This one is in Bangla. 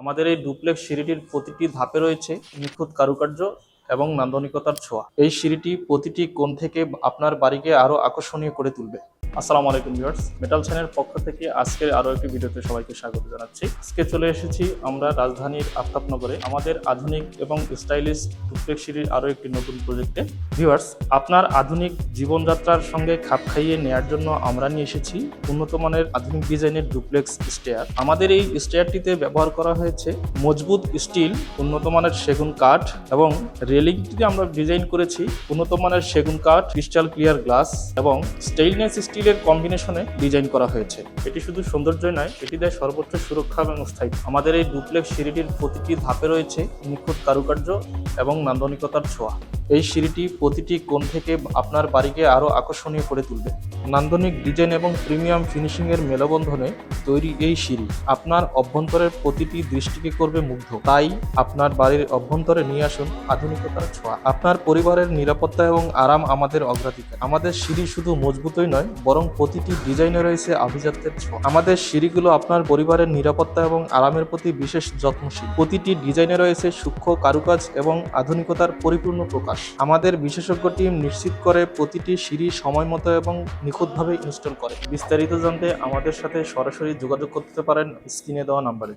আমাদের এই ডুপ্লেক্স সিঁড়িটির প্রতিটি ধাপে রয়েছে নিখুঁত কারুকার্য এবং নান্দনিকতার ছোঁয়া। এই সিঁড়িটি প্রতিটি কোণ থেকে আপনার বাড়িকে আরও আকর্ষণীয় করে তুলবে। আসসালামু আলাইকুম ভিউয়ার্স। মেটাল চ্যানেল পক্ষ থেকে আজকের আরও একটি ভিডিওতে সবাইকে স্বাগত জানাচ্ছি। আজকে চলে এসেছি আমরা রাজধানীর আফতাবনগরে। আমাদের আধুনিক এবং স্টাইলিশ ডুপ্লেক্স সিঁড়ির আরও একটি নতুন প্রজেক্টে। ভিউয়ার্স, আপনার আধুনিক জীবনযাত্রার সঙ্গে খাপ খাইয়ে নেয়ার জন্য আমরা নিয়ে এসেছি উন্নত মানের আধুনিক ডিজাইনের ডুপ্লেক্স স্টেয়ার। আমাদের এই স্টেয়ারটিতে ব্যবহার করা হয়েছে মজবুত স্টিল, উন্নত মানের সেগুন কাঠ এবং রেলিংটিতে আমরা ডিজাইন করেছি উন্নত মানের সেগুন কাঠ, ক্রিস্টাল ক্লিয়ার গ্লাস এবং স্টেইনলেস স্টিলের কম্বিনেশনে ডিজাইন করা হয়েছে। এটি শুধু সৌন্দর্য নয়, এটি দেয় সর্বোচ্চ সুরক্ষা এবং স্থায়িত্ব। আমাদের এই ডুপ্লেক্স সিঁড়িটির প্রতিটি ধাপে রয়েছে নিখুঁত কারুকার্য এবং নান্দনিকতার ছোঁয়া। এই সিঁড়িটি প্রতিটি কোণ থেকে আপনার বাড়িকে আরও আকর্ষণীয় করে তুলবে। নান্দনিক ডিজাইন এবং প্রিমিয়াম ফিনিশিংয়ের মেলবন্ধনে তৈরি এই সিঁড়ি আপনার অভ্যন্তরের প্রতিটি দৃষ্টিকে করবে মুগ্ধ। তাই আপনার বাড়ির অভ্যন্তরে নিয়ে আসুন আধুনিকতার ছোঁয়া। আপনার পরিবারের নিরাপত্তা এবং আরাম আমাদের অগ্রাধিকার। আমাদের সিঁড়ি শুধু মজবুতই নয়, বরং প্রতিটি ডিজাইনে রয়েছে আভিজাত্যের ছোঁয়া। আমাদের সিঁড়িগুলো আপনার পরিবারের নিরাপত্তা এবং আরামের প্রতি বিশেষ যত্নশীল। প্রতিটি ডিজাইনে রয়েছে সূক্ষ্ম কারুকাজ এবং আধুনিকতার পরিপূর্ণ প্রকাশ। আমাদের বিশেষজ্ঞ টিম নিশ্চিত করে প্রতিটি সিঁড়ি সময় মতো এবং নিখুঁতভাবে ইনস্টল করে। বিস্তারিত জানতে আমাদের সাথে সরাসরি যোগাযোগ করতে পারেন স্ক্রিনে দেওয়া নাম্বারে।